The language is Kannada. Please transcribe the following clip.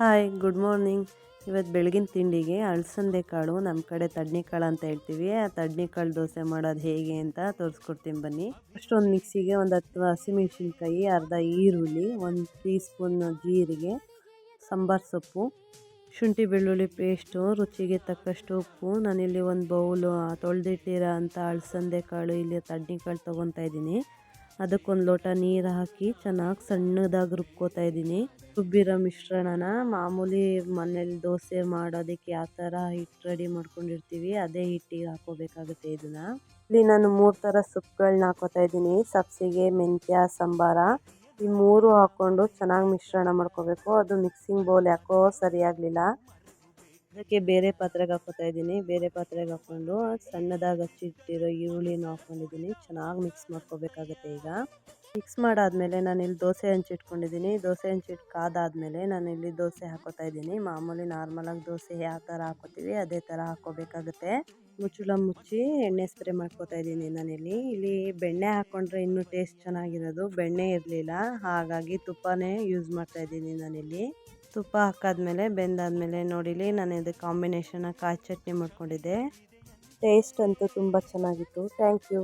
ಹಾಯ್ ಗುಡ್ ಮಾರ್ನಿಂಗ್ ಇವತ್ತು ಬೆಳಗಿನ ತಿಂಡಿಗೆ ಅಳಸಂದೆ ಕಾಳು ನಮ್ಮ ಕಡೆ ತಡ್ನಿಕಾಳು ಅಂತ ಹೇಳ್ತೀವಿ. ಆ ತಡ್ನಿಕಾಳು ದೋಸೆ ಮಾಡೋದು ಹೇಗೆ ಅಂತ ತೋರಿಸ್ಕೊಡ್ತೀನಿ ಬನ್ನಿ. ಫಸ್ಟ್ ಒಂದು ಮಿಕ್ಸಿಗೆ ಒಂದು ಹತ್ತು ಹಸಿಮೆಣ್ಸಿನ್ಕಾಯಿ, ಅರ್ಧ ಈರುಳ್ಳಿ, ಒಂದು ಟೀ ಸ್ಪೂನ್ ಜೀರಿಗೆ, ಸಾಂಬಾರು ಸೊಪ್ಪು, ಶುಂಠಿ ಬೆಳ್ಳುಳ್ಳಿ ಪೇಸ್ಟು, ರುಚಿಗೆ ತಕ್ಕಷ್ಟು ಉಪ್ಪು. ನಾನಿಲ್ಲಿ ಒಂದು ಬೌಲು ತೊಳೆದಿಟ್ಟಿರೋ ಅಂಥ ಅಳಸಂದೆ ಕಾಳು ಇಲ್ಲಿ ತಡ್ನಿಕಾಳು ತೊಗೊತಾ ಇದ್ದೀನಿ. ಅದಕ್ಕೊಂದು ಲೋಟ ನೀರು ಹಾಕಿ ಚೆನ್ನಾಗಿ ಸಣ್ಣದಾಗಿ ರುಬ್ಕೋತಾ ಇದ್ದೀನಿ. ರುಬ್ಬಿರೋ ಮಿಶ್ರಣನ ಮಾಮೂಲಿ ಮನೇಲಿ ದೋಸೆ ಮಾಡೋದಕ್ಕೆ ಯಾವ ಥರ ಹಿಟ್ಟು ರೆಡಿ ಮಾಡ್ಕೊಂಡಿರ್ತೀವಿ, ಅದೇ ಹಿಟ್ಟಿಗೆ ಹಾಕೋಬೇಕಾಗುತ್ತೆ ಇದನ್ನು. ಇಲ್ಲಿ ನಾನು ಮೂರು ಥರ ಸೊಪ್ಪುಗಳನ್ನ ಹಾಕೋತಾ ಇದ್ದೀನಿ. ಸಬ್ಸಿಗೆ, ಮೆಂತ್ಯ, ಸಾಂಬಾರ. ಈ ಮೂರು ಹಾಕ್ಕೊಂಡು ಚೆನ್ನಾಗಿ ಮಿಶ್ರಣ ಮಾಡ್ಕೋಬೇಕು. ಅದು ಮಿಕ್ಸಿಂಗ್ ಬೌಲ್ ಯಾಕೋ ಸರಿಯಾಗಲಿಲ್ಲ. ಅದಕ್ಕೆ ಬೇರೆ ಪಾತ್ರೆಗೆ ಹಾಕೋತಾ ಇದ್ದೀನಿ. ಬೇರೆ ಪಾತ್ರೆಗೆ ಹಾಕ್ಕೊಂಡು ಸಣ್ಣದಾಗಿ ಹಚ್ಚಿಟ್ಟಿರೋ ಈರುಳ್ಳಿನ ಹಾಕ್ಕೊಂಡಿದ್ದೀನಿ. ಚೆನ್ನಾಗಿ ಮಿಕ್ಸ್ ಮಾಡ್ಕೋಬೇಕಾಗುತ್ತೆ ಈಗ. ಮಿಕ್ಸ್ ಮಾಡಾದಮೇಲೆ ನಾನು ಇಲ್ಲಿ ದೋಸೆ ಹಂಚಿಟ್ಕೊಂಡಿದ್ದೀನಿ. ದೋಸೆ ಹಂಚಿಟ್ಟು ಕಾದಾದಮೇಲೆ ನಾನು ಇಲ್ಲಿ ದೋಸೆ ಹಾಕೋತಾ ಇದ್ದೀನಿ. ಮಾಮೂಲಿ ನಾರ್ಮಲಾಗಿ ದೋಸೆ ಯಾವ ಥರ ಹಾಕೋತೀವಿ ಅದೇ ಥರ ಹಾಕೋಬೇಕಾಗುತ್ತೆ ಮುಚ್ಚಳ ಮುಚ್ಚಿ ಎಣ್ಣೆ ಸ್ಪ್ರೇ ಮಾಡ್ಕೋತಾ ಇದ್ದೀನಿ ನಾನಿಲ್ಲಿ. ಇಲ್ಲಿ ಬೆಣ್ಣೆ ಹಾಕ್ಕೊಂಡ್ರೆ ಇನ್ನೂ ಟೇಸ್ಟ್ ಚೆನ್ನಾಗಿರೋದು. ಬೆಣ್ಣೆ ಇರಲಿಲ್ಲ. ಹಾಗಾಗಿ ತುಪ್ಪನೇ ಯೂಸ್ ಮಾಡ್ತಾ ಇದ್ದೀನಿ ನಾನಿಲ್ಲಿ. ತುಪ್ಪ ಹಾಕಾದ್ಮೇಲೆ ಬೆಂದಾದಮೇಲೆ ನೋಡಿಲಿ ನಾನು ಇದು ಕಾಂಬಿನೇಷನ್ ಕಾಯಿ ಚಟ್ನಿ ಮಾಡ್ಕೊಂಡಿದ್ದೆ. ಟೇಸ್ಟ್ ಅಂತೂ ತುಂಬ ಚೆನ್ನಾಗಿತ್ತು. Thank you